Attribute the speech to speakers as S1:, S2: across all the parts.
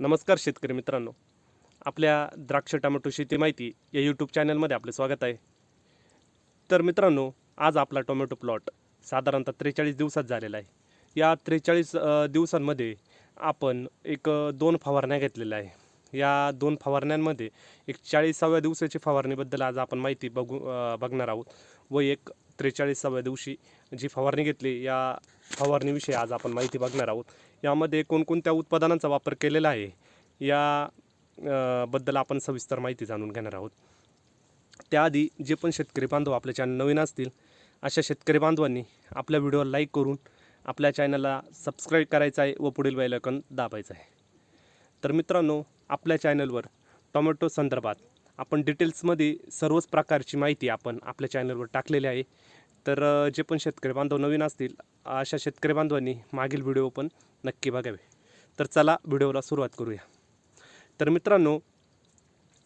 S1: नमस्कार शेतकरी मित्रांनो. आपल्या द्राक्ष टोमॅटो शेती माहिती या यूट्यूब चॅनलमध्ये आपले स्वागत आहे. तर मित्रांनो आज आपला टोमॅटो प्लॉट साधारणतः त्रेचाळीस दिवसात झालेला आहे. या त्रेचाळीस दिवसांमध्ये आपण एक दोन फवारण्या घेतलेल्या आहे. या दोन फवारण्यांमध्ये एक चाळीसाव्या दिवसाची फवारणीबद्दल आज आपण माहिती बघू बघणार आहोत व एक त्रेचाळीसाव्या दिवशी जी फवारणी घेतली या फवारणीविषयी आज आपण माहिती बघणार आहोत. यामध्ये कोणकोणत्या उत्पादनांचा वापर केलेला आहे या बद्दल आपण सविस्तर माहिती जाणून घेणार आहोत. त्याआधी जे पण शेतकरी बांधव आपल्या चॅनल नवीन असतील अशा शेतकरी बांधवांनी आपल्या व्हिडिओला लाईक करून आपल्या चॅनलला सबस्क्राईब करायचं आहे व पुढील बेल दाबायचं आहे. तर मित्रांनो आपल्या चॅनलवर टोमॅटो संदर्भात आपण डिटेल्समध्ये सर्वच प्रकारची माहिती आपण आपल्या चॅनलवर टाकलेली आहे. तर जे पण शेतकरी बांधव नवीन असतील अशा शेतकरी बांधवांनी मागील व्हिडिओ पण नक्की बघावे. तर चला व्हिडिओला सुरुवात करूया. तर मित्रांनो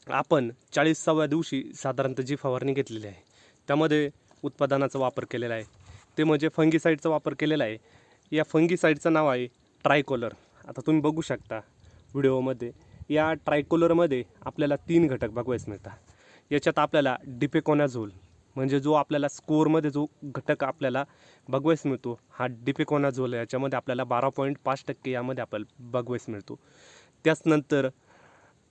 S1: आपण चाळीसाव्या दिवशी साधारणतः जी फवारणी घेतलेली आहे त्यामध्ये उत्पादनाचा वापर केलेला आहे. ते म्हणजे फंगीसाईडचा वापर केलेला आहे. या फंगीसाईडचं नाव आहे ट्रायकोलर. आता तुम्ही बघू शकता व्हिडिओमध्ये या ट्रायकोलरमध्ये आपल्याला तीन घटक बघवायच मिळतात. याच्यात आपल्याला डिपेकोनाझोल म्हणजे जो आपल्याला स्कोअरमध्ये जो घटक आपल्याला बघवायस मिळतो हा डिपेकोनाझोल याच्यामध्ये आपल्याला बारा पॉईंट पाच टक्के यामध्ये आपल्याला बघवायस मिळतो. त्याचनंतर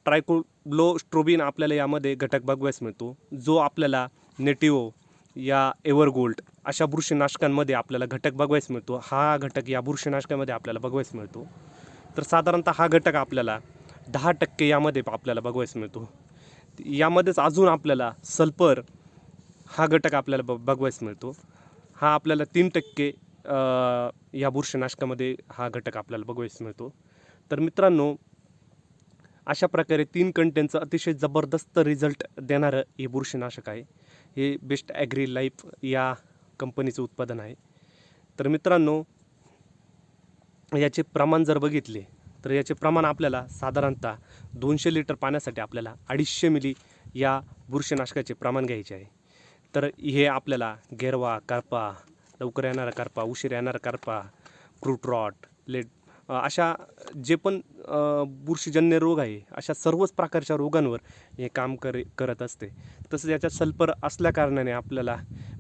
S1: ट्रायकोब्लोस्ट्रोबिन आपल्याला यामध्ये घटक बघवायस मिळतो. जो आपल्याला नेटिओ या एव्हरगोल्ड अशा बुरशीनाशकांमध्ये आपल्याला घटक बघवायस मिळतो. हा घटक या बुरशीनाशकामध्ये आपल्याला बघवायस मिळतो. तर साधारणतः हा घटक आपल्याला दहा टक्के यामध्ये आपल्याला बघवायस मिळतो. यामध्येच अजून आपल्याला सल्फर हा घटक आपल्याला ब बघवायस मिळतो. हा आपल्याला तीन टक्के या बुरशीनाशकामध्ये हा घटक आपल्याला बघवायस मिळतो. तर मित्रांनो अशा प्रकारे तीन कंटेंटचं अतिशय जबरदस्त रिझल्ट देणारं हे बुरशीनाशक आहे. हे बेस्ट ॲग्री लाईफ या कंपनीचं उत्पादन आहे. तर मित्रांनो याचे प्रमाण जर बघितले तर याचे प्रमाण आपल्याला साधारणतः दोनशे लिटर पाण्यासाठी आपल्याला अडीचशे मिली या बुरशीनाशकाचे प्रमाण घ्यायचे आहे. तर हे आपल्याला गेरवा करपा लवकर येणारा करपा उशीर येणारा करपा फ्रूट रॉट लेट अशा जे पण बुरशीजन्य रोग आहे अशा सर्वच प्रकारच्या रोगांवर हे काम करे करत असते. तसंच याच्यात सल्फर असल्या कारणाने आपल्याला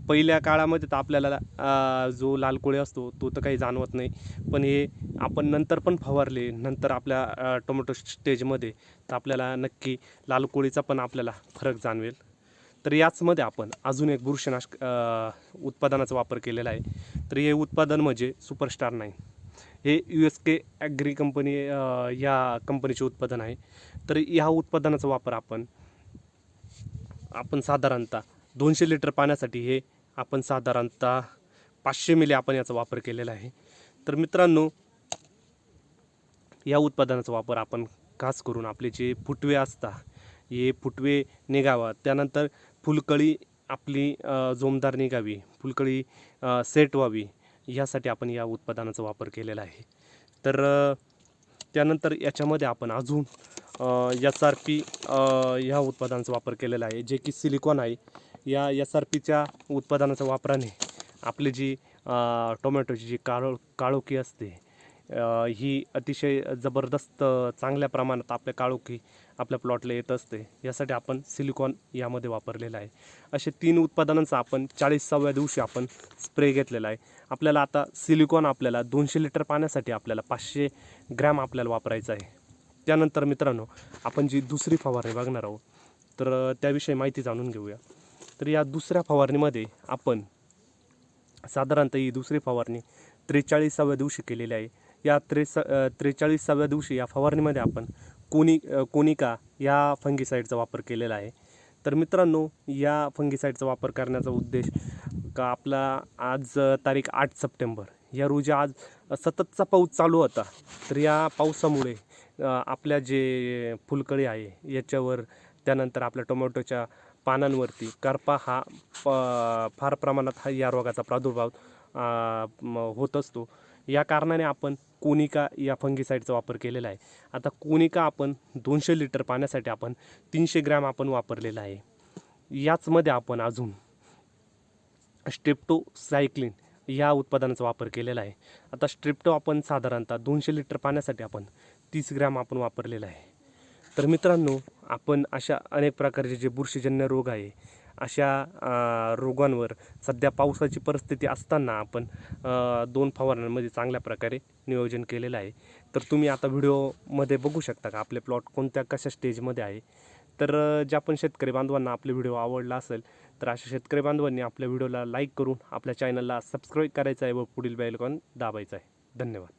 S1: पहिल्या काळामध्ये तर आपल्याला जो लाल कोळी असतो तो तर काही जाणवत नाही. पण हे आपण नंतर पण फवारले नंतर आपल्या टोमॅटो स्टेजमध्ये तर आपल्याला नक्की लाल कोळीचा पण आपल्याला फरक जाणवेल. तर याचमध्ये आपण अजून एक बुरशनाश उत्पादनाचा वापर केलेला आहे. तर हे उत्पादन म्हणजे सुपरस्टार नाईन हे U S K agri company या कंपनीचे उत्पादन आहे. तर ह्या उत्पादनाचा वापर आपण आपण साधारणतः दोनशे लिटर पाण्यासाठी हे आपण साधारणतः पाचशे मिली आपण याचा वापर केलेला आहे. तर मित्रांनो या उत्पादनाचा वापर आपण खास करून आपले जे फुटवे असतात हे फुटवे निघावा. त्यानंतर फुलकळी आपली जोमदार निघावी. फुलकळी सेट व्हावी. यासाठी आपण या उत्पादनाचा वापर केलेला आहे. तर त्यानंतर याच्यामध्ये आपण अजून एस आर पी ह्या उत्पादनाचा वापर केलेला आहे जे की सिलिकॉन आहे. या एस आर पीच्या उत्पादनाच्या वापराने आपली जी टोमॅटोची जी काळो काळोखी असते ही अतिशय जबरदस्त चांगल्या प्रमाणात आपल्या काळोखी आपल्या प्लॉटला येत असते. यासाठी आपण सिलिकॉन यामध्ये वापरलेलं आहे. असे तीन उत्पादनांचा आपण चाळीसाव्या दिवशी आपण स्प्रे घेतलेला आहे. आपल्याला आता सिलिकॉन आपल्याला दोनशे लिटर पाण्यासाठी आपल्याला पाचशे ग्रॅम आपल्याला वापरायचं आहे. त्यानंतर मित्रांनो आपण जी दुसरी फवारणी बघणार आहोत तर त्याविषयी माहिती जाणून घेऊया. तर या दुसऱ्या फवारणीमध्ये आपण साधारणतः ही दुसरी फवारणी त्रेचाळीसाव्या दिवशी केलेली आहे. या त्रेस त्रेचाळीसाव्या दिवशी या फवारणीमध्ये आपण कोनी कोनिका या फंगीसाईडचा वापर केलेला आहे. तर मित्रांनो या फंगीसाईडचा वापर करण्याचा उद्देश का आपला आज तारीख आठ सप्टेंबर. या रोजी आज सततचा पाऊस चालू होता. तर या पावसामुळे आपल्या जे फुलकळी आहे याच्यावर त्यानंतर आपल्या टोमॅटोच्या पानांवरती करपा हा प- फार प्रमाणात हा या रोगाचा प्रादुर्भाव होत असतो. या कारणाने आपण कोनिका या फंगीसाईडचा वापर केलेला आहे. आता कोनिका आपण दोनशे लिटर पाण्यासाठी आपण तीनशे ग्रॅम आपण वापरलेला आहे. याचमध्ये आपण अजून स्टेप्टोसायक्लिन या उत्पादनाचा वापर केलेला आहे. आता स्ट्रिप्टो आपण साधारणतः दोनशे लिटर पाण्यासाठी आपण तीस ग्रॅम आपण वापरलेला आहे. तर मित्रांनो आपण अशा अनेक प्रकारचे जे बुरशीजन्य रोग आहे अशा रोगांवर सध्या पावसाची परिस्थिती असताना आपण दोन फवारण्यांमध्ये चांगल्या प्रकारे नियोजन केलेलं आहे. तर तुम्ही आता व्हिडिओमध्ये बघू शकता का आपले प्लॉट कोणत्या कशा स्टेजमध्ये आहे? तर ज्या पण शेतकरी बांधवांना आपले व्हिडिओ आवडला असेल तर अशा शेतकरी बांधवांनी आपल्या व्हिडिओला लाईक करून आपल्या चॅनलला सबस्क्राईब करायचं आहे व पुढील बेलकॉन दाबायचं आहे. धन्यवाद.